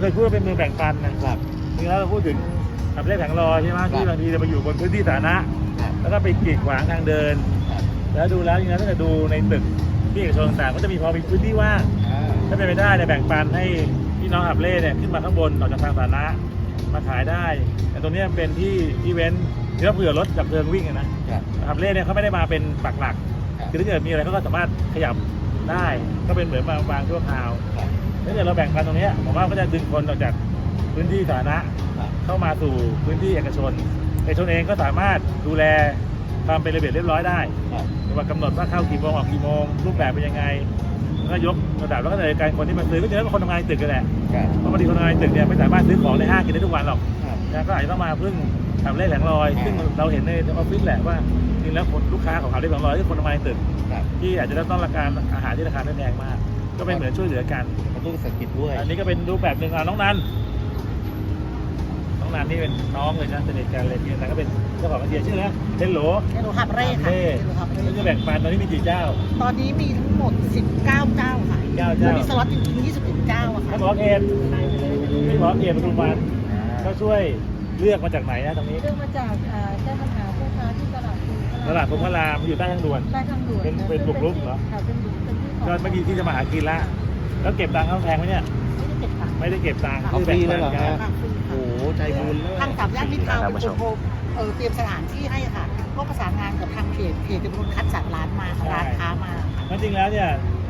เราเคยพูดว่าเป็นเมืองแบ่งปันนะครับจริงๆแล้วเราพูดถึงขับเลขแผงลอยใช่ไหมที่บางทีเราไปอยู่บนพื้นที่สาธารณะครับแล้วก็ไปกีดขวางทางเดินครับแล้วดูแล้วจริงๆแล้วถ้าเกิดดูในตึกที่เอกชนต่างๆก็จะมีพอมีพื้นที่ว่างอ่าถ้าเป็นไปได้เนี่ยแบ่งปันให้พี่น้องขับเล่เนี่ยขึ้นมาข้างบนออกจากทางสาธารณะมาขายได้ แต่ตรงเนี้ยเป็นที่อีเวนต์ที่เราเผื่อรถดับเพลิงวิ่งอะนะครับขับเล่เนี่ยเขาไม่ได้มาเป็นปักหลักครับคือถ้าเกิดมีอะไรเขาก็สามารถขยับได้ ก็เป็นเหมือนมาวางชั่วคราวครับ ถ้าเกิดเราแบ่งปันตรงเนี้ยผมว่าก็จะดึงคนออกจากพื้นที่สาธารณะครับเข้ามาสู่พื้นที่เอกชน เอกชนเองก็สามารถดูแลความเป็นระเบียบเรียบร้อยได้ครับไม่ว่ากำหนดว่าเข้ากี่โมงออกกี่โมงรูปแบบเป็นยังไงแล้วก็ยกระดับแล้วก็ในการคนที่มาซื้อก็จะเป็นคนทำงานในตึกกันแหละครับเพราะบางทีคนทำงานในตึกเนี่ยไม่สามารถซื้อของในห้างกินได้ทุกวันหรอกครับนะก็อาจจะต้องมาพึ่งทำเลขแผงลอยอ่าซึ่งเราเห็นในออฟฟิศแหละว่าจริงแล้วคนลูกค้าของทำเลขแผงลอยคือคนทำงานในตึกครับที่อาจจะต้องราคาอาหารที่ราคาไม่แพงมาก ก็เป็นเหมือนช่วยเหลือกัน กระตุ้นเศรษฐกิจด้วยอันนี้ก็เป็นรูปแบบหนึ่งอะน้องนัน น้องนันนี่เป็นน้องเลยนะสนิทกันเลยเนี่ยแต่ก็เป็นเจ้าของไอเดียชื่อนะเทนโหลเฮโลฮับเร่ค่ะเร่เฮโลฮับเร่นี่จะแบ่งปันตอนนี้มีกี่เจ้า ตอนนี้มีทั้งหมด 19 เจ้าค่ะเจ้าเจ้ามีสล็อตจริงๆ21เจ้าอะค่ะท่านบอกเอ็นพี่บอกเอ็นปทุมวันก็ช่วยเลือกมาจากไหนนะตรงนี้เรื่องมาจากเอ่อแก้ปัญหาผู้ค้าที่ตลาดภูตลาดพงพระรามอยู่ใต้ทางด่วนใต้ทางด่วนเป็นเป็นบุกรุกเหรอ ค่ะเป็นบุกเป็นที่ของก็ไม่มีที่จะมาหากินละ แล้วเก็บตังค์เขาแพงไหมเนี่ย ไม่ได้เก็บตังค์ไม่ได้เก็บตังค์เอาฟรีเลยเหรอฮะ ค่ะฟรีโอ้ค่ะโหใจบุญเลยทางสามย่านมิตรทาวน์เป็นคนโทรเออเตรียมสถานที่ให้ค่ะก็ประสานงานกับทางเพจเพจจะเป็นคนคัดสรรร้านมาค่ะร้านค้ามาค่ะงั้นจริงแล้วเนี่ย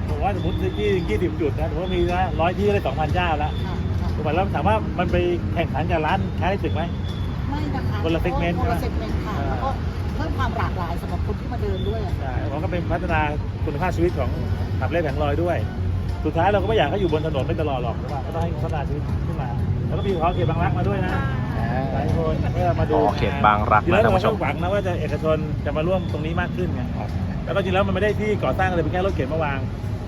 ผมว่าสมมติที่ยี่สิบจุดนะถือว่ามีละร้อยที่ก็ได้สองพันเจ้าแล้วค่ะค่ะถูกไหมแล้วถามว่ามันไปแข่งขันกับร้านค้าในตึกไหม ไม่นะคะคนละ segment คนละเซกเมนต์ค่ะอ่า แล้วก็เพิ่มความหลากหลายสำหรับคนที่มาเดินด้วยอะค่ะใช่ผมก็เป็นพัฒนาคุณภาพชีวิตของขับเล่นแผงลอยด้วย สุดท้ายเราก็ไม่อยากให้อยู่บนถนนไม่ตลอดหรอกใช่ปะก็ต้องให้พัฒนาชีวิตขึ้นมา แล้วก็มีขอเขตบางรักมาด้วยนะอ่าหลายคนเพื่อมาดูขอเขตบางรักจริงแล้วนะท่านเราผู้ชก็มหวังนะว่าจะเอกชนจะมาร่วมตรงนี้มากขึ้นไงครับแล้วก็จริงแล้วมันไม่ได้ที่ก่อสร้างเลยเป็นแค่รถเข็นมาวาง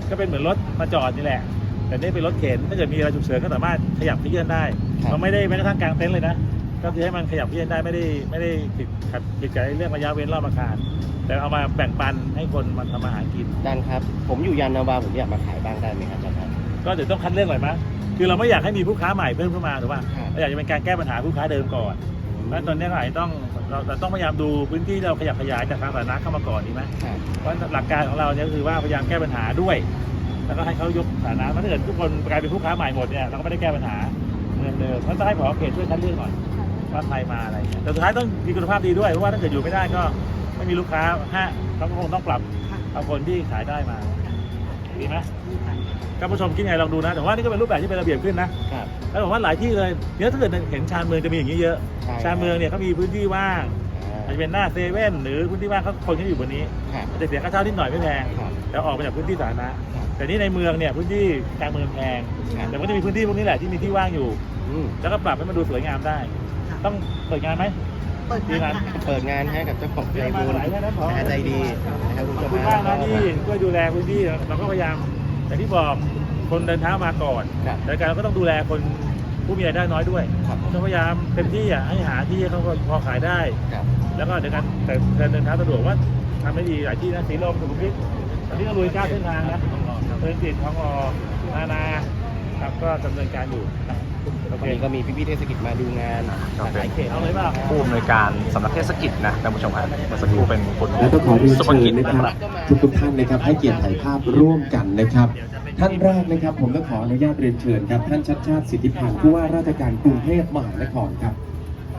ก็เป็นเหมือนรถมาจอดนี่แหละ แต่นี่เป็นรถเข็นถ้าเกิดมีอะไรฉุกเฉินก็สามารถขยับขยื่นได้ครับมันไม่ได้แม้กระทั่งกลางเต็นท์เลยนะ ก็คือให้มันขยับขยื่นได้ไม่ได้ไม่ได้ผิดขัดผิดกับเรื่องระยะเว้นรอบอาคาร แต่เอามาแบ่งปันให้คนมันทำมาหากิน อาจารย์ครับ ผมอยู่ยานนาวาผมอยากมาขายบ้างได้ไหมครับอาจารย์ครับ ก็เดี๋ยวต้องคัดเลือกหน่อยมั้ยคือเราไม่อยากให้มีผู้ค้าใหม่เพิ่มขึ้นมาถูกป่ะครับ เราอยากจะเป็นการแก้ปัญหาผู้ค้าเดิมก่อนเพราะฉะนั้นตอนนี้ก็อาจจะต้องเราเราต้องพยายามดูพื้นที่ที่เราขยับขยายจากทางสาธารณะเข้ามาก่อนดีไหม ครับ เพราะหลักการของเราเนี่ยก็คือว่าพยายามแก้ปัญหาด้วย แล้วก็ให้เขายกฐานะถ้าเกิดทุกคนกลายเป็นผู้ค้าใหม่หมดเนี่ยเราก็ไม่ได้แก้ปัญหาเหมือนเดิมเพราะต้องให้ผอเขตช่วยคัดเลือกหน่อย ว่าใครมาอะไรเงี้ยแต่สุดท้ายต้องมีคุณภาพดีด้วยเพราะว่าถ้าเกิดอยู่ไม่ได้ก็ไม่มีลูกค้าฮะเขาก็คงต้องปรับเอาคนที่ขายได้มาดีไหมก็ผู้ชมคิดไงลองดูนะ แต่ว่านี่ก็เป็นรูปแบบที่เป็นระเบียบขึ้นนะครับแล้วผมว่าหลายที่เลยเดี๋ยวถ้าเกิดเห็นชานเมืองจะมีอย่างนี้เยอะใช่ชานเมืองเนี่ยเขามีพื้นที่ว่างอาจจะเป็นหน้าเซเว่นหรือพื้นที่ว่างเขาคนที่อยู่บนนี้ครับอาจจะเสียค่าเช่านิดหน่อยไม่แพงครับแล้วออกมาจากพื้นที่สาธารณะแต่นี่ในเมืองเนี่ยพื้นที่กลางเมืองแพงครับแต่ก็จะมีพื้นที่พวกนี้แหละที่มีที่ว่างอยู่อืมแล้วก็ปรับให้มันดูสวยงามได้ ต้องเปิดงานไหม เปิดงานค่ะเปิดงานให้กับเจ้าของใจบุญหลายท่านนะผอนะฮะใจดีนะครับคุณขผู้อบชมคุณมากนะฮะที่ช่วยดูแลพื้นที่เราก็พยายามแต่างที่บอกคนเดินเท้ามาก่อนครับ แต่การเราก็ต้องดูแลคนผู้มีรายได้น้อยด้วยครับต้องพยายามเต็มที่อะให้หาที่ให้เขาพอขายได้ ครับ แล้วก็เดี๋ยวกันแต่การเดินเท้าสะดวกว่าทำได้ดีหลายที่นะสีลมสุขุมวิทตอนนี้ก็ลุยเก้าเส้นทางนะเดินติดทองอนานาครับก็ดำเนินการอยู่โอ วันเคนี้ก็มีพี่ๆเทศกิจมาดูงานหลากหลายเขตเอาเลยเปล่าผู้อำนวยการสำนักเทศกิจนะท่านผู้ชมครับเมื่อสักครู่เป็นคุณและต้องขอเรียนสุภเชิกิญจนะนะคครัรับบทุกทุกๆท่านนะครับให้เกียรติถ่ายภาพร่วมกันนะครับ ท่านแรกนะครับผมต้องขออนุญาตเรียนเชิญครับท่านชัดชาติสิทธิพันธ์ผู้ว่าราชการกรุงเทพมหานครครับ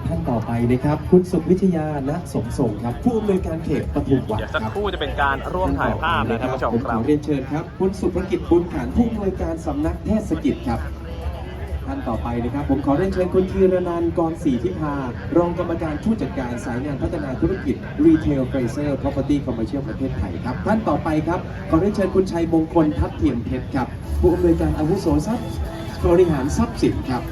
ท่านต่อไปนะครับคุณสุวิทยาณสมส่งครับผู้อำนวยการเขตปทุมวันเดี๋ยวคสักรับครู่จะเป็นการร่วมถ่ายภาพนะท่านผู้ชมผมคขรัอบเรียนเชิญครับคุณสุภกิจบุญขานผู้อำนวยการสำนักเทศกิจครับ ท่านต่อไปนะครับ ผมขอเรียนเชิญคุณธีรนันท์กรศรีทิพารองกรรมการผู้จัดการสายงานพัฒนาธุรกิจ Retail Fraser Property Commercial ประเทศไทยครับ ท่านต่อไปครับ ขอเรียนเชิญคุณชัยมงคลทัพเทียมเพชรครับ ผู้อำนวยการอาวุโสทรัพย์บริหารทรัพย์สินครับ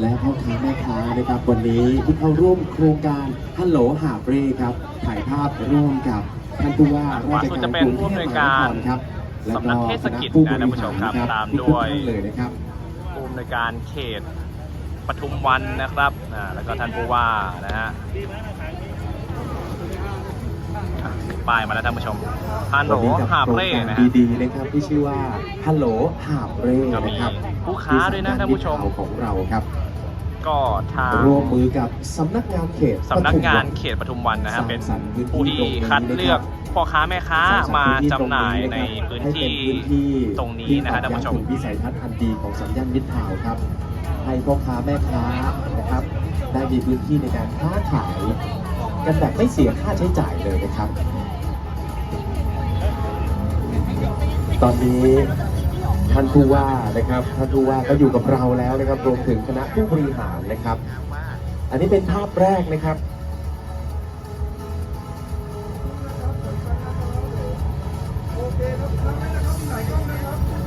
และพ่อค้าแม่ค้านะครับวันนี้ที่เข้าร่วมโครงการฮัลโหลหาบเร่ครับถ่ายภาพร่วมกับท่านผู้ว่าราชการกรุงเทพมหานครครับ สำนักเทศกิจนะท่านผู้ชมครับตามด้วยทุกท่านเลยนะครับผู้อำนวยการเขตปทุมวันนะครับอ่าแล้วก็ท่านผู้ว่านะฮะอะป้ายมาแล้วท่านผู้ชมฮันโหลวันนี้กับหาบโครงเร่การนะฮะดีๆนะครับที่ชื่อว่าฮัลโหลหาบเร่ก็มีนะครับผู้ค้าด้วยนะท่านผู้ชมที่สำกของเราครับ ก็ทางร่วมมือกับสำนักงานเขตสำนักงานปทุมวัเขตปทุมวันนะฮะเป็นสร้างสรรค์พื้นที่ผู้ที่ตรงนี้คัดเลือกนะครับพ่อค้าแม่ค้าสร้งสรรค์มาพื้นที่จำหน่ายในตรงพื้นให้ที่เป็นพื้นที่ตรงนี้นะฮะท่านผู้ชมที่ตอกย้ำถึงวิสัยทัศน์อันดีของสัญญาณมิตรทาวน์ครับให้พ่อค้าแม่ค้านะครับได้มีพื้นที่ในการค้าขายกันแบบไม่เสียค่าใช้จ่ายเลยนะครับ ตอนนี้ ท่านผู้ว่านะครับท่านผู้ว่าก็อยู่กับเราแล้วนะครับรวมถึงคณะผู้บริหารนะครับ อันนี้เป็นภาพแรกนะครับวัน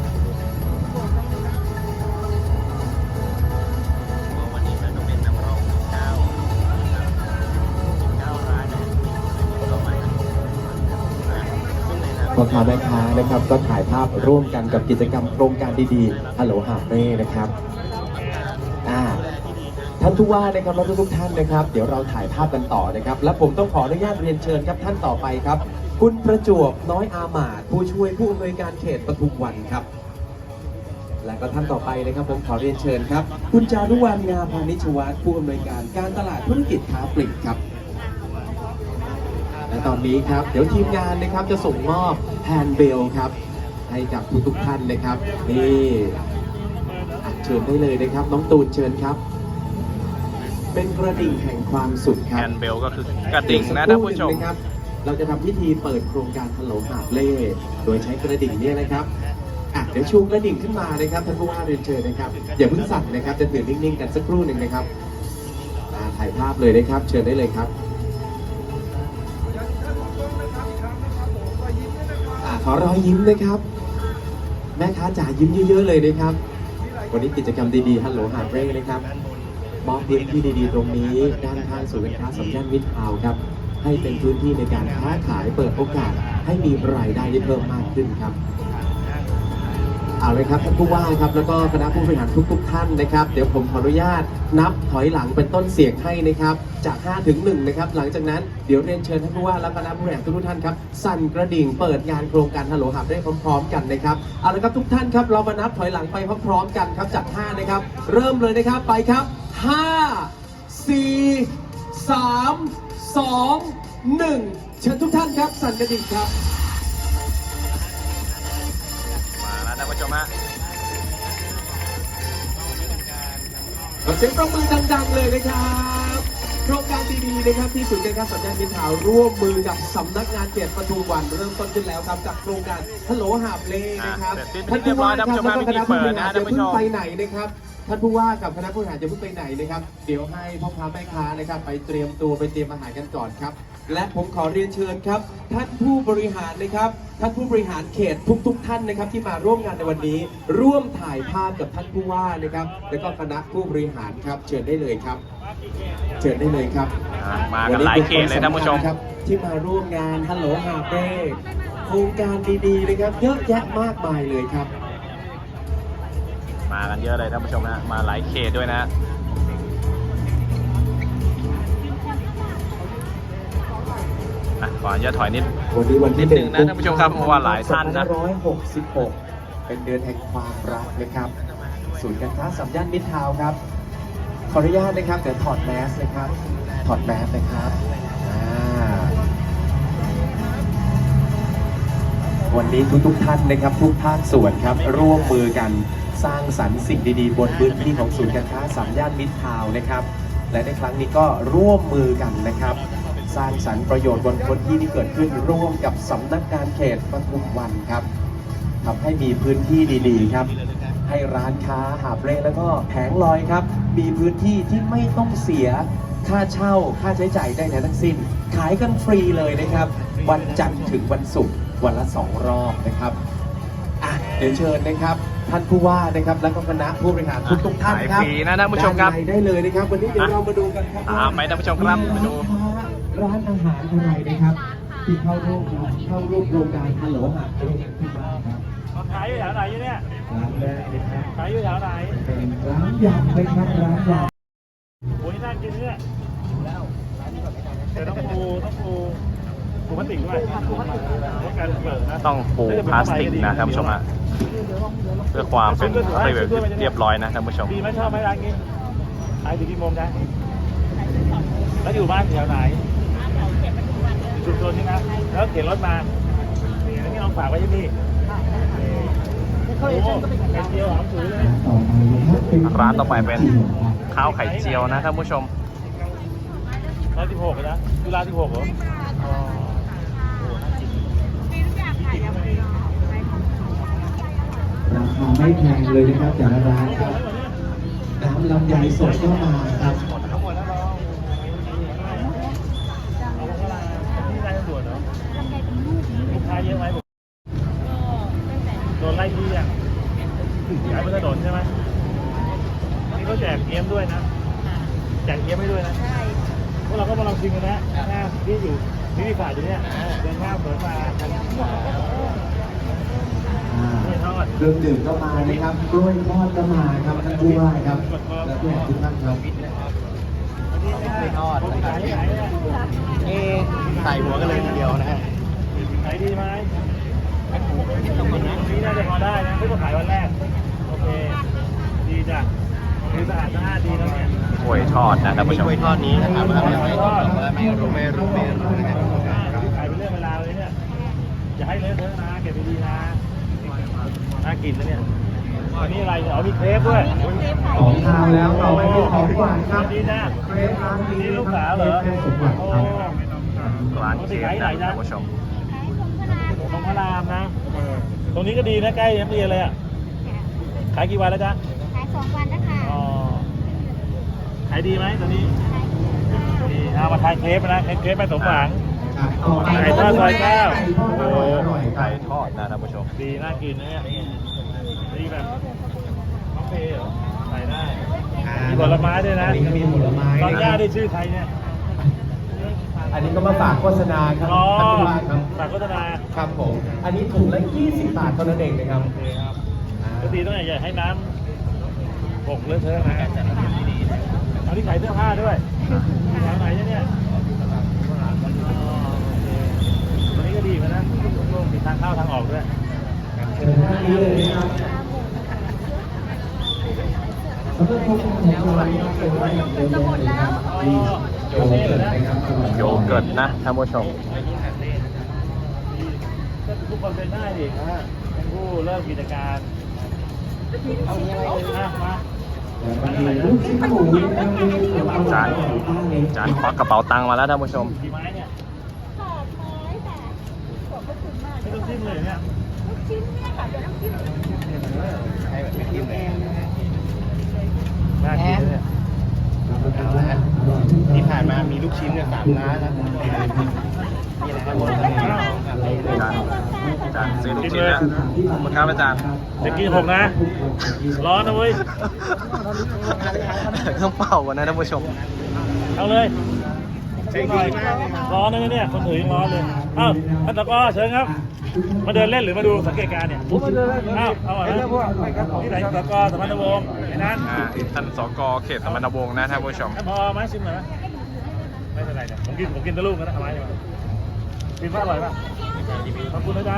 พ่อค้าแม่ค้านะครับ ก็ถ่ายภาพร่วมกันกับกิจกรรมโครงการดีๆฮัลโหลหาเร่นะครับอ่าท่านผู้ว่านะครับและทุกท่านนะครับ เดี๋ยวเราถ่ายภาพกันต่อนะครับ และผมต้องขออนุญาตเรียนเชิญครับท่านต่อไปครับ คุณประจวบน้อยอามาตผู้ช่วยผู้อำนวยการเขตปทุมวันครับ และก็ท่านต่อไปนะครับ ผมขอเรียนเชิญครับ คุณจารุวรรณงาพานิชวัฒน์ผู้อำนวยการการตลาดธุรกิจค้าปลีกครับ และตอนนี้ครับ เดี๋ยวทีมงานนะครับจะส่งมอบแฮนด์เบลครับ ให้กับทุกทุกๆท่านนะครับนี่อะเชิญได้เลยนะครับ น้องตูนเชิญครับ เป็นกระดิ่งแห่งความสุขคแฮรับนด์เบลก็คือกระดิ่งนะท่านผู้ชม เดี๋ยวสักครู่หนึ่งนะครับเราจะทำพิธีเปิดโครงการฮัลโหลหาบเล่โดยใช้กระดิ่งเนี่ยนะครับอะเดี๋ยวชูกระดิ่งขึ้นมานะครับท่านผู้ว่าเรียนเชิญนะครับอย่าเพิ่งสั่นนะครับจะถือนิ่งๆกันสักครู่หนึ่งนะครับอ่าถ่ายภาพเลยนะครับ เชิญได้เลยครับ อ่าขอรอยยิ้มนะครับ แม่ค้าจ๋ายิ้มเยอะๆเลยนะครับ วันนี้กิจกรรมดีๆฮัลโหลหาบเร่นะครับมอบพื้นที่ดีๆ ตรงนี้ ด้านข้างศูนย์การค้าสัญญานมิตรทาวครับ ให้เป็นพื้นที่ในการค้าขายเปิดโอกาส ให้มีรายได้ที่เพิ่มมากขึ้นครับ เอาเลยครับท่านผู้ว่าครับแล้วก็คณะผู้บริหารทุกๆท่านนะครับ เดี๋ยวผมขออนุญาตนับถอยหลังเป็นต้นเสียงให้นะครับ จาก 5 ถึง 1 นะครับ หลังจากนั้นเดี๋ยวเรียนเชิญท่านผู้ว่าและคณะผู้บริหารทุกๆท่านครับสั่นกระดิ่งเปิดงานโครงการฮัลโหลหับได้พร้อมๆ กันนะครับเอาละครับทุกท่านครับเรามานับถอยหลังไปพร้อมๆ กันครับจาก 5 นะครับ เริ่มเลยนะครับไปครับ 5 4 3 2 1เชิญทุกท่านครับสั่นกระดิ่งครับ ท่านผู้ชมฮะขอเสียงปรบมือดังๆเลยนะครับโครงการดีๆนะครับที่ศูนย์การค้าสัญญาณมิตรทาวน์ร่วมมือกับสำนักงานเขตปทุมวันเริ่มต้นขึ้นแล้วครับจากโครงการฮัลโหลหาบเลนะครับอะเสร็จสิ้นเรียบร้อยท่านผู้ชมแล้วก็คณะผู้บริหารพิธีเปิดนะท่านผู้จะเพิ่ชงมไปไหนนะครับท่านผู้ว่ากับคณะผู้บริหารจะเพิ่งไปไหนนะครับ เดี๋ยวให้พ่อค้าแม่ค้านะครับ ไปเตรียมตัวไปเตรียมอาหารกันก่อนครับ และผมขอเรียนเชิญครับ ท่านผู้บริหารนะครับท่านผู้บริหารเขตทุกๆท่านนะครับที่มาร่วมงานในวันนี้ ร่วมถ่ายภาพกับท่านผู้ว่านะครับ แล้วก็คณะผู้บริหารครับ เชิญได้เลยครับ เชิญได้เลยครับอะมากันหลายเขตเลยท่านผู้ชม ครับที่มาร่วมงานฮัลโหลหาเป้โครงการดีๆนะครับ เยอะแยะมากมายเลยครับ มากันเยอะเลยท่านผู้ชมนะ มาหลายเขตด้วยนะ ขออนุญาตถอยนิดวันนี้วันที่นิดนึงนะท่านผู้ชมครับเพราะว่าหลายท่านนะ2566 เป็นเดือนแห่งความรักนะครับศูนย์การค้าสัมย่านมิตรทาวน์ครับ ขออนุญาตนะครับเดี๋ยวถอดแมสนะครับ ถอดแมสนะครับอ่าวันนี้ทุกๆท่านนะครับ ทุกภาคส่วนครับ ร่วมมือกันสร้างสรรค์สิ่งดีๆ บนพื้นที่ของศูนย์การค้าสามย่านมิตรทาวน์นะครับ และในครั้งนี้ก็ร่วมมือกันนะครับ สร้างสรรค์ประโยชน์บนพื้นที่ที่เกิดขึ้นร่วมกับสำนักงานเขตปทุมวันครับทำให้มีพื้นที่ดีๆครับ ให้ร้านค้าหาบเร่แล้วก็แผงลอยครับ มีพื้นที่ที่ไม่ต้องเสียค่าเช่าค่าใช้จ่ายได้ทั้งสิ้น ขายกันฟรีเลยนะครับ วันจันทร์ถึงวันศุกร์วันละสองรอบนะครับอะเดี๋ยวเชิญนะครับ ท่านผู้ว่านะครับและก็คณะผู้บริหารทุกทุกๆท่านครับขายฟรีนะท่านผู้ชมครับด้ในได้เลยนะครับ วันนี้เดี๋ยวเรามาดูกันครับตามไปท่านผู้ชมครับไปดู ร้านอาหารอะไรนะครับ ที่เข้าร่วมเข้าร่วมโครงการฮัลโหลหาดเร่กันที่บ้านครับขายอยู่แถวไหนเนี่ยร้านแรกนะครับขายอยู่แถวไหนเป็นร้านยำนะครับร้านยโอ้ยน่ากินเนี่ยเดี๋ยวต้องปูต้องปูปูพลาสติกด้วยเพราะการเปิดนะต้องปูพลาสติกนะท่านผู้ชมฮะเพื่อความเป็นระเบียบเรียบร้อยนะท่านผู้ชมดีไหมชอบไหมร้านนี้ขายถึงกี่โมงนะแล้วอยู่บ้านแถวไหน ชุมชนนี่นะแล้วเข็นรถมานี่อันนี้เอาฝากไว้ที่นี่โอ้โหไข่เจียวหอมฉุยเลยำต่อไปนะครับเป็นร้านต่อไปเป็นข้าวไข่เจียวนะท่านผู้ชมร้อยสิบหกนะอยู่ร้านสิบหกเหรออ๋อโอ้น่ากินจริงๆไม่ได้ราคาไม่แพงเลยนะครับแต่ละร้านครับน้ำลำไยสดก็มาครับ ทั้งหมดแล้วเราเอาลงมาที่ได้ตำรวจเหรอลูกค้าเยอะไหมผมโดนไล่ที่อะขายบนถนนใช่ไหมนี่เขาแจกเอี้ยมด้วยนะ แจกเอี้ยมให้ด้วยนะพวกเราก็มาลองชิมกันนะหน้าที่อยู่นี่ที่ฝ่ายอยู่เนี่ยเดินข้ามเปิดมาทางนี่ทอด เค รื่องดื่มก็มานะครับกล้วยทอดก็มาครับท่านผู้ว่าครับและผู้ทุกท่านครับไม่ทอดขายที่ไหนเนี่ยเอ๊ใส่หัวกันเลยทีเดียวนะฮะขายดีไหมนี่น่าจะพอได้นะเพิ่งมาขายวันแรก โอเค ดีจ้ะคือสะอาดสะอาดดีแล้วเนี่ยกล้วยทอดนะท่านผู้ชมกล้วยทอดนี้นะครับว่าไม่ไม่ไม่รู้ไม่รู้ไม่รู้นะฮะขายเป็นเรื่องเวลาวเลยเนี่ยอย่าให้เลอะเทอะนะเก็บดีๆนะ น่ากินนะเนี่ยอันนี้อะไรเนี่ยเอามีเครปด้วยของทานแล้วต่อไปเป็นของหวานครับดีนะเครปร้านนี้นี่ลูกสาวเหรอแม่สมหวังโอ้ครับร้านเค้กนะท่านผู้ชมตรงพระรามนะ ตรงนี้ก็ดีนะใกล้น้ำเรียนเลยอะ ขายกี่วันแล้วจ๊ะ ขายสองวันนะคะอ๋อขายดีไหมตอนนี้ดีเอามาทานเครปนะเครปแม่สมหวัง ครับต่อไปไก่ทอดซอยเก้าไก่ทอดอร่อยอร่อยไก่ทอดนะท่านผู้ชม ดีน่ากินนะเนี่ยดีแบบน้องเพย์เหรอใส่ได้มีผลไม้ด้วยนะอันนี้ก็มีผลไม้ตอนย่าได้ชื่อใครเนี่ย อันนี้ก็มาฝากโฆษณาครับอ๋อท่านผู้ว่าครับฝากโฆษณา ครับผม อันนี้ถุงละ20บาทเท่านั้นเองนะครับโอเคครับปกติต้องอย่ให้น้ำหกเลอะเทอะนะเอาที่ขายเสื้อผ้าด้วยแถวไหนเนี่ยอ๋อโอเควันนี้ก็ดีเหมื อนกันนะโล่งๆมีทางเข้าทางออกด้วยเชิญท่านนี้เลยนะครับสำหรับโครงการของเรานะครับเป็นไว้อย่างเดียวเลยนะครับมีโยเกิร์ตนะครับอร่อยโยเกิร์ตนะท่านผู้ชมก็ทุกคนเป็นได้ดินะเป็นผู้เริ่มกิจการเอาอะไรเลยนะมาแล้วก็มีลูกชิ้นหมูนะครับมีส่วนผสมจานของป้าเล็กจานควักกระเป๋าตังค์มาแล้วท่านผู้ชม กี่ไม้เนี่ย ขอบไม้แต่ขอบพระคุณมาก ไม่ต้องจิ้มเลยเนี่ยลูกชิ้นเนี่ยค่ะเดี๋ยวน้ำจิ้มให้แบบไม่ทิ้งเลยน่ากินนะเนี่ยเอาละฮะที่ผ่านมามีลูกชิ้นเนี่ยสามร้านแล้วนี่นะครับผมทำเองอะไรเลยจานจานซื้อลูกชิ้นนะขอบคุณครับอาจารย์จะกินหกนะ ร้อนนะเว้ย ต้องเป่าก่อนนะท่านผู้ชม เอาเลยชิมหน่อยร้อนนะเนี่ย คนถือยังร้อนเลย เอ้าท่านตะกร้อเชิญครับ มาเดินเล่นหรือมาดูสังเกตการณ์เนี่ยผมมาเดินเล่นเอ้าเอาเหรอที่ไหนตะกร้อสมรรถวงศ์ไอ้นั้นอ่าท่านสกเขตสมรรถวงศ์นะท่านผู้ชมท่านพอไหมชิมหน่อยไหมไม่เป็นไรเนี่ยผมกินผมกินแตะลูกนะเอาไว้ดีกว่ากินว่าอร่อยป่ะขอบคุณนะจ๊ะ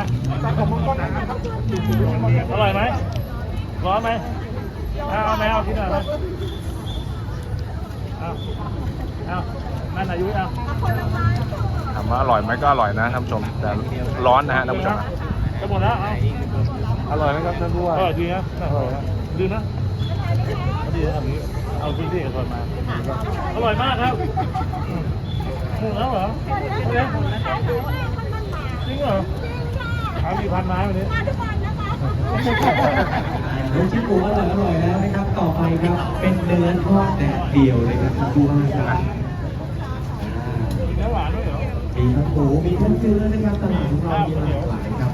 อร่อยไหมร้อนไหมเอาเอาไหมเอากินหน่อยไหม เอาเอานั่นอายุเอาถามว่าอร่อยไหมก็อร่อยนะท่านผู้ชม แต่ร้อนนะฮะท่านผู้ชมจะหมดแล้ว เอาอร่อยไหมครับท่านผู้ว่าอร่อยดีนะอร่อยนะดีนะดีนะทำนี้เอาพื้นที่เอกชนมา อร่อยมากครับหมูแล้วเหรอเนี่ยจริงเหรอขายมีพันไม้วันนี้ ลูกชิ้นหมูอร่อยอร่อยแล้วนะครับ ต่อไปครับ เป็นเนื้อทอดแดดเดียวเลยครับท่านผู้ว่าครับอ่ามีเนื้อหวานด้วยเหรอ มีทั้งหมูมีทั้งเนื้อนะครับตลาดของเรามีหลากหลายครับ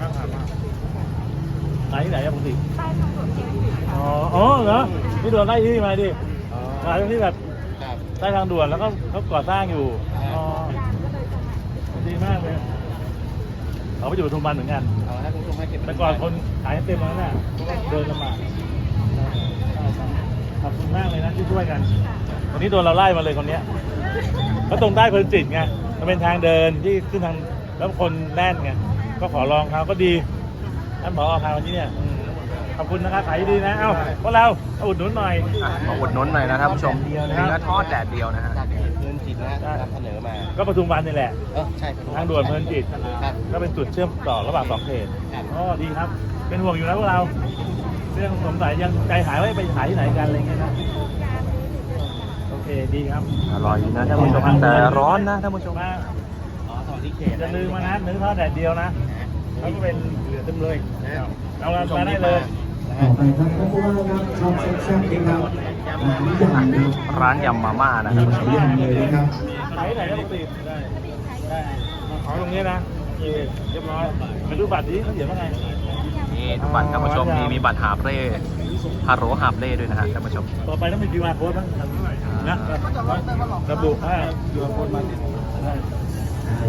น่าทานมากไหนที่ไหนอะปกติอ๋ออ๋อเหรอพี่โดนไล่ที่นี่มาดิมาตรงที่แบบครับใต้ทางด่วนแล้วก็เขาก่อสร้างอยู่อ๋อดีมากเลย เขาไปอยู่ปทุมวันเหมือนกันเอาถ้าคุณผู้ชมให้เก็บแต่ก่อนคนขายเต็มแล้วน่ะเดินลำบากขอบคุณมากเลยนะที่ช่วยกัน วันนี้โดนเราไล่มาเลยคนเนี้ยก็ตรงใต้เพลินจิตไงมันเป็นทางเดินที่ขึ้นทางแล้วคนแน่นไงก็ขอลองเขาก็ดีท่านผอพามาที่เนี่ยอืมขอบคุณนะครับขายดีนะเอ้าพวกเราเอาอุดหนุนหน่อยอะมาอุดหนุนหน่อยนะท่านผู้ชมเนื้อทอดแดดเดียวนะฮะจากเงิ นจิตนะนำเสนอมาก็ปทุมวันนี่แหละ เออใช่ทางด่วนเพลินจิต ครับ ก็เป็นจุดเชื่อมต่อระหว่างสองเขตครับ อ๋อดีครับ เป็นห่วงอยู่นะพวกเรา เรื่องสงสัยยังใจหายว่าไปขายที่ไหนกันอะไรเงี้ยนะ โอเคดีครับอร่อยนะท่านผู้ชมแต่ร้อนนะท่านผู้ชมมาอ๋อสอนที่เขตอย่าลืมมานะเนื้อทอดแดดเดียวนะ แล้วก็เป็นเหลือเต็มเลยเอาละมาได้เลย ต่อไปครับท่านผู้ว่าครับชอบแซ่บๆนะครับร้านยำครับร้านยำมาม่านะมีท่านผู้ชมหลายอย่างเลยนะครับขายที่ไหนได้ปกติได้ได้ขอตรงนี้นะโอเคเรียบร้อยไปดูบัตรดิเขาเขียนว่าไงนี่ทุกบัตรท่านผู้ชมมีมีบัตรหาบเร่ฮาโรหาบเร่ด้วยนะฮะท่านผู้ชม ต่อไปต้องมี QR code บ้างนะระบุว่า QR code มาติดได้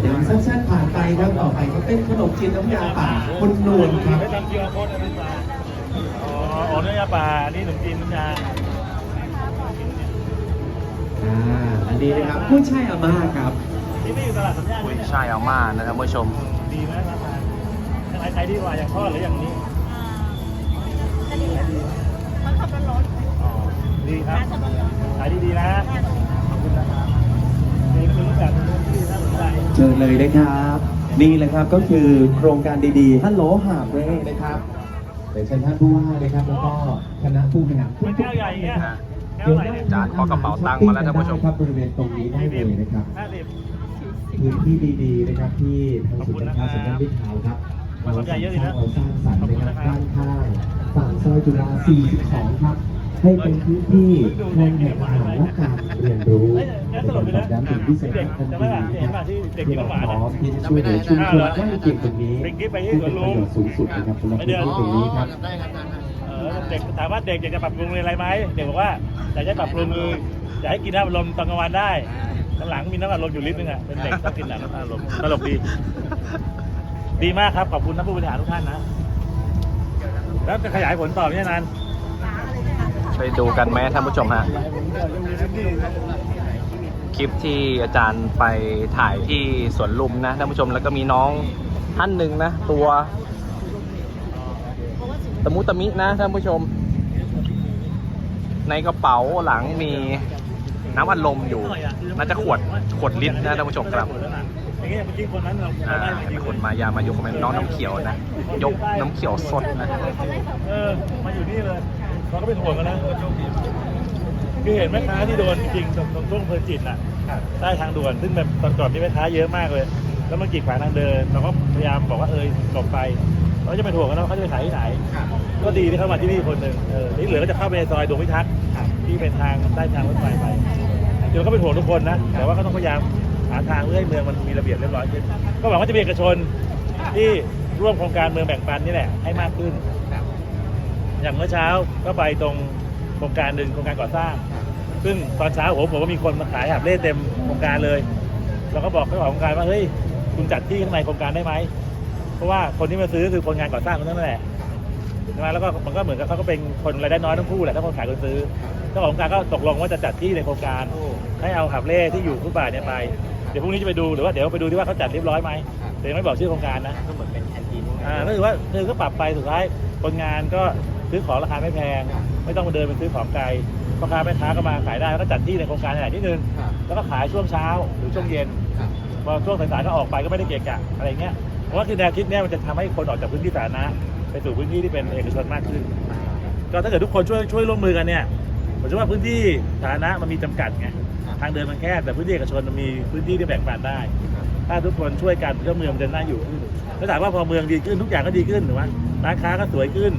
เดี๋ยวสั้นๆผ่านไปครับต่อไปก็เป็นขนมจีนน้ำยาป่าคนนวลครับ ไม่ทำ QR code อะไรมาอ๋ออ๋อเนื้อยาป่าอันนี้ขนมจีนน้ำยาอ่าอันนี้นะครับผู้ยช่ายอาม่าครับที่นี่อยู่ตลาดสัญญาณกุยช่ายอาม่านะท่านผู้ชม ดีไหมราคายังไงใครดีกว่าอย่างทอดหรืออย่างนี้ก็ดีอะเขาขับรถรถอ๋อดีครับขายดีๆนะขอบคุณนะครับนี่คือรูปแบบที่น่าสนใจเชิญเลยนะครับ นี่แหละครับก็คือโครงการดีๆฮัลโหลหาบเร่นะครับ เดี๋ยวเชิญท่านผู้ว่านะครับ แล้วก็คณะผู้บริหารทุกเป็นๆแก้วใหญ่อย่างเงี้ยอะแก้วใหญ่เนี่ยจานขอกระเป๋าตังค์มาแล้วท่านผู้ชมครับบริเวณตรงนี้ได้เลยนะครับห้าสิบพื้นที่ดีๆนะครับที่ทางศูนย์การค้าสำนักวิทาวครับขอบคุณนะครับเราสร้างสรรค์นะครับขอบคุณนะครับด้านข้างฝั่งซอยจุฬา42 ครับ ให้เป็นพื้นที่แห่งแห่งอาหารและการเรียนรู้เฮ้ยในการุปรเลยตอนะบย้ำถึงพิเศษทันทีนะเห็นคป่ะรับที่เด็กกินที่น้ำหวาพร้อมที่จะช่วยเหลือชุมชนให้เก่งตรงนี้เป็นคลิปไปที่ให้สวนเป็นลุประโยชน์สูงสุดนะครับสำหรับพื้นเดือนที่ตรงนี้ครับเด็กถามว่าเด็กอยากจะปรับปรุงอะไรไหมเด็กบอกว่าอยากจะปรับปรุงคืออยากให้กินน้ำอัดลมตอนกลางวันได้ข้างหลังมีน้ำอัดลมอยู่ลิตรนึงอะเป็นเด็กต้องกินน้ำอัดลมตลกดี ดีมากครับขอบคุณท่านผู้บริหารทุกท่านนะ แล้วจะขยายผลต่อไม่นาน ไปดูกันไหมท่านผู้ชมฮะ คลิปที่อาจารย์ไปถ่ายที่สวนลุมนะท่านผู้ชมแล้วก็มีน้องท่านหนึ่งนะ ตัวตะมุตะมินะท่านผู้ชม ในกระเป๋าหลังมีน้ำอัดลมอยู่ น่าจะขวดขวดลิตรนะท่านผู้ชมครับอ่าเงี้ยเมื่อกี้คนนั้นเราอ่าเราได้จริมีงๆคนมายามายกคอมเมนต์น้องน้ำเขียวนะ ยกน้ำเขียวสดนะเออมาอยู่นี่เลย เราก็เป็นห่วงกันนะคือเห็นแม่ค้าที่โดนจริงๆตรงตรงช่วงเพลินจิตน่ะใต้ทางด่วนซึ่งแบบตอนก่อนที่แม่ค้าเยอะมากเลย แล้วมันกีดขวางทางเดิน เราก็พยายามบอกว่าเออหลบไปเราจะเป็นห่วงกันนะว่าเขาจะไปขายที่ไหน ก็ดีที่เข้ามาที่นี่คนหนึ่งเออที่เหลือก็จะเข้าไปในซอยดวงพิทักษ์ที่เป็นทางใต้ทางรถไฟไปเดี๋ยวก็เป็นห่วงทุกคนนะแต่ว่าก็ต้องพยายามหาทางเพื่อให้เมืองมันมีระเบียบเรียบร้อยขึ้นก็หวังว่าจะมีเอกชนที่ร่วมโครงการเมืองแบ่งปันนี่แหละให้มากขึ้น อย่างเมื่อเช้าก็ไปตรงโครงการหนึ่งโครงการก่อสร้าง ซึ่งตอนเช้าผมผมว่ามีคนมาขายหาบเล่เต็มโครงการเลย เราก็บอกเจ้าของโครงการว่าเฮ้ยคุณจัดที่ข้างในโครงการได้ไหมเพราะว่าคนที่มาซื้อคือคนงานก่อสร้างคนนั้นแหละใช่ไหมแล้วก็มันก็เหมือนกับเขาก็เป็นคนรายได้น้อยทั้งคู่แหละถ้าคนขายคนซื้อเจ้าของโครงการก็ตกลงว่าจะจัดที่ในโครงการให้เอาหาบเล่ที่อยู่ฟุตบาทเนี่ยไปเดี๋ยวพรุ่งนี้จะไปดูหรือว่าเดี๋ยวไปดูที่ว่าเขาจัดเรียบร้อยไหมแต่ยังไม่บอกชื่อโครงการนะก็เหมือนเป็นแคนทีนอ่าก็คือว่าเธอก็ปรับไปสุดท้ายคนงานก็ ซื้อของราคาไม่แพง ไม่ต้องมาเดินไปซื้อของไกลพ่อค้าแม่ค้าก็มาขายได้แล้วก็จัดที่ในโครงการใหญ่ที่นึงครับแล้วก็ขายช่วงเช้าหรือช่วงเย็นครับพอช่วงสายๆก็ออกไปก็ไม่ได้เกะกะอะไรเงี้ยเพราะว่าคือแนวคิดเนี้ยมันจะทำให้คนออกจากพื้นที่สาธารณะไปสู่พื้นที่ที่เป็นเอกชนมากขึ้น ก็ถ้าเกิดทุกคนช่วยช่วยร่วมมือกันเนี่ยผมเชื่อว่าพื้นที่สาธารณะมันมีจำกัดไงทางเดินมันแคบแต่พื้นที่เอกชนมันมีพื้นที่ที่แบ่งปันได้ ถ้าทุกคนช่วยกันก็เมืองมันจะน่าอยู่ขึ้นแล้วถามว่าพอเมืองดีขึ้นทุกอย่างก็ดีขึ้นถูกไหมร้านค้าก็สวยขึ้น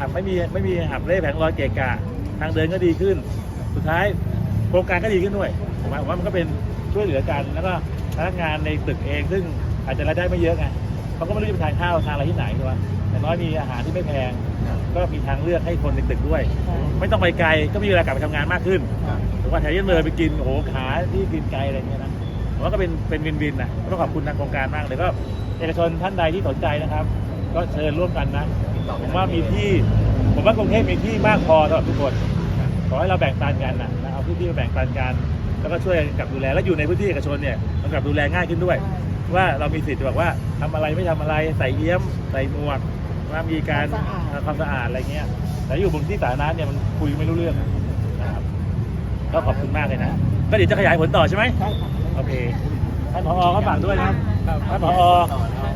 หับไม่มีไม่มีหับเล่แผงลอยเกะกะ ทางเดินก็ดีขึ้น สุดท้ายโครงการก็ดีขึ้นด้วยผมว่ามันก็เป็นช่วยเหลือกัน แล้วก็พนักงานในตึกเอง ซึ่งอาจจะรายได้ไม่เยอะไงเขาก็ไม่รู้จะไปทานข้าวทานอะไรที่ไหนถูกไหมแต่น้อยมีอาหารที่ไม่แพง ก็มีทางเลือกให้คนในตึกด้วย ไม่ต้องไปไกลก็มีเวลากลับไปทำงานมากขึ้นหรือว่าแถวยันเลยไปกินโอ้โหขาที่กินไกลอะไรเงี้ยนะผมว่าก็เป็นเป็นวินวินนะต้องขอบคุณทางโครงการมากเลยก็เอกชนท่านใดที่สนใจนะครับ ก็เชิญร่วมกันนะ ผมว่ามีที่ ผมว่ากรุงเทพมีที่มากพอสำหรับทุกคนขอให้เราแบ่งปันกันนะนะเอาพื้นที่มาแบ่งปันกันแล้วก็ช่วยกันกับดูแลแล้วอยู่ในพื้นที่เอกชนเนี่ยมันกับดูแลง่ายขึ้นด้วย ว่าเรามีสิทธิ์แบบว่าทำอะไรไม่ทำอะไรใส่เอี้ยม ใส่หมวกว่ามีการทำความสะอาดอะไรเงี้ย แต่อยู่บนที่สาธารณะเนี่ยมันคุยไม่รู้เรื่องนะครับก็ขอบคุณมากเลยนะก็เดี๋ยวจะขยายผลต่อใช่ไหมใช่ค่ะโอเคท่านผอก็ฝากด้วยนะท่านผอ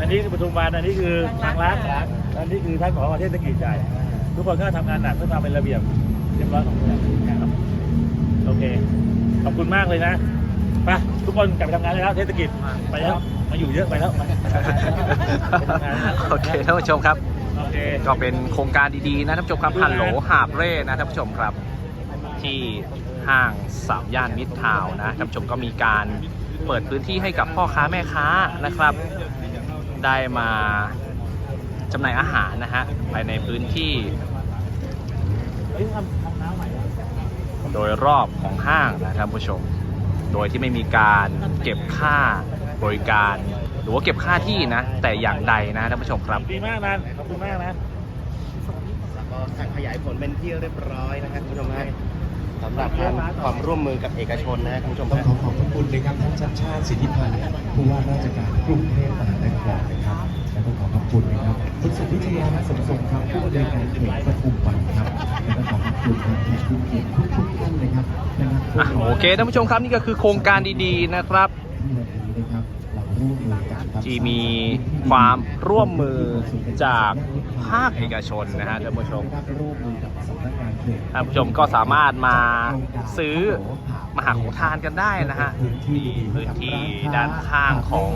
อันนี้คือปทุมวันอันนี้คือทางรัฐ อันนี้คือท่านผอเทศกิจใจทุกคนก็ทำงานหนักเพื่อทำเป็นระเบียบเรียบร้อยของเมืองนะครับโอเค ขอบคุณมากเลยนะไปทุกคนกลับไปทำงานได้แล้วเทศกิจไปแล้วมาอยู่เยอะไปแล้วไปทำงานแล้วโอเคท่านผู้ชมครับ โอเคก็เป็นโครงการดีๆนะท่านผู้ชมครับฮัลโหลหาบเร่นะท่านผู้ชมครับ ที่ห้างสามย่านมิตรทาวน์นะท่านผู้ชมก็มีการเปิดพื้นที่ให้กับพ่อค้าแม่ค้านะครับ ได้มา จำหน่ายอาหารนะฮะภายในพื้นที่เฮ้ยทำทำน้ำใหม่แล้วโดยรอบของห้างนะท่านผู้ชม โดยที่ไม่มีการเก็บค่าบริการ หรือว่าเก็บค่าที่นะ แต่อย่างใดนะท่านผู้ชมครับ ดีมากนันขอบคุณมากนะแล้วก็สั่งขยายผลเป็นที่เรียบร้อยนะครับคุณผู้ชมฮะสำหรับการความร่วมมือกับเอกชนนะคุณผู้ชมต้องฮะขอขอบพระคุณนะครับท่านชัดชาติสิทธิพันธ์ผู้ว่าราชการกรุงเทพมหานครนะครับและ ต้องขอขอบคุณนะครับคุณสุวิทยาสมทรงครับผู้บริการเขตปทุมวันครับและต้องขอขอบคุณครับแขกผู้เกียรติทุกๆท่านเลยครับนะครับอะโอเคท่านผู้ชมครับนี่ก็คือโครงการดีๆนะครับ ที่วันนี้นะครับเราร่วมมือกันครับ ที่มีความร่วมมือจากภาคเอกชนนะฮะท่านผู้ชมร่วมมือกับสำนักงานเขตท่านผู้ชมก็สามารถมาซื้อมาหาของทานกันได้นะฮะที่พื้นที่ด้านข้างของ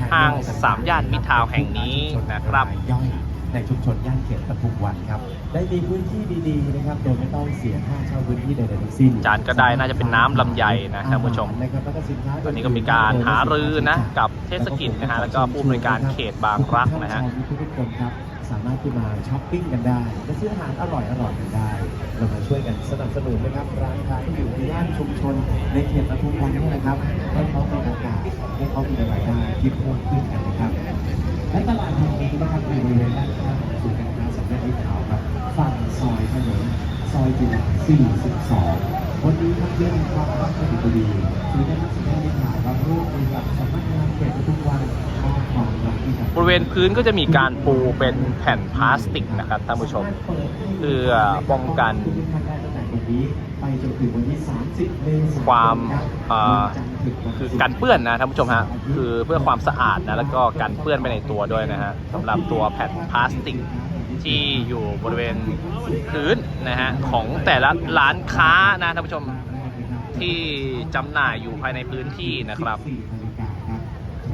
ห้างสามย่านมิตรทาวน์แห่งนี้นะครับย่อยในชุมชนย่านเขตปทุมวันครับ ได้มีพื้นที่ดีๆนะครับโดยไม่ต้องเสียค่าเช่าพื้นที่ใดๆทั้งสิ้นจานก็ได้น่าจะเป็นน้ำลำไยนะท่านผู้ชมนะครับแล้วก็สินค้าตอนนี้ก็มีการหารือนะกับเทศกิจนะฮะแล้วก็ผู้อำนวยการเขตบางรักนะฮะทุกๆคนครับ สามารถที่มาช้อปปิ้งกันได้และซื้ออาหารอร่อยๆกันได้ เรามาช่วยกันสนับสนุนนะครับร้านค้าที่อยู่ในย่านชุมชน ในเขตปทุมวันนี่นะครับให้เขามีโอกาสให้เขามีรายได้ที่เพิ่มขึ้นกันนะครับและตลาดแห่งนี้นะครับอยู่บริเวณด้านข้างของศูนย์การค้าสำนักงานขาวครับฝั่งซอยถนนซอยจุฬา42 วันนี้ครับเรื่องความรักสนุกดีศูนย์การค้าสำนักงานขาวครับร่วมมือกับสำนักงานเขตปทุมวัน บริเวณพื้นก็จะมีการปูเป็นแผ่นพลาสติกนะครับท่านผู้ชม เพื่อป้องกันความคือกันเปื้อนนะท่านผู้ชมฮะคือเพื่อความสะอาดนะแล้วก็กันเปื้อนไปในตัวด้วยนะฮะสำหรับตัวแผ่นพลาสติกที่อยู่บริเวณพื้นนะฮะของแต่ละร้านค้านะท่านผู้ชมที่จำหน่ายอยู่ภายในพื้นที่นะครับ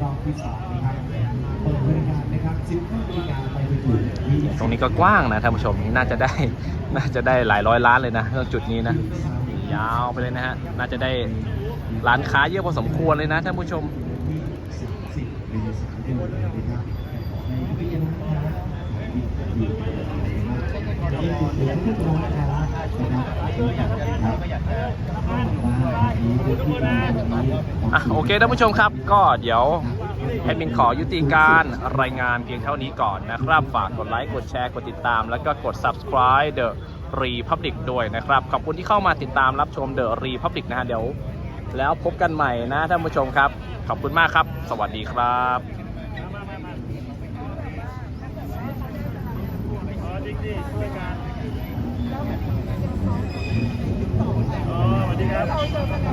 รอบที่สองนะครับ ตรงนี้ก็กว้างนะท่านผู้ชมน่าจะได้น่าจะได้หลายร้อยล้านเลยนะตรงจุดนี้นะยาวไปเลยนะฮะน่าจะได้ร้านค้าเยอะพอสมควรเลยนะท่านผู้ชม 10เมษายนนะครับในวิทยาลัยนะครับที่ อยู่ในทุกร้านค้านะครับนะครับนนี้พื้นที่ตรงนี้อะโอเคท่านผู้ชมครับ ก็เดี๋ยวแอดมินขอยุติการรายงานเพียงเท่านี้ก่อนนะครับ ฝากกดไลค์ กดแชร์ กดติดตาม แล้วก็กด subscribe The Republic ด้วยนะครับ ขอบคุณที่เข้ามาติดตามรับชม The Republic นะฮะเดี๋ยว แล้วพบกันใหม่นะท่านผู้ชมครับ ขอบคุณมากครับ สวัสดีครับ อ๋อจริงดิช่วยกันอ๋อสวัสดีครับ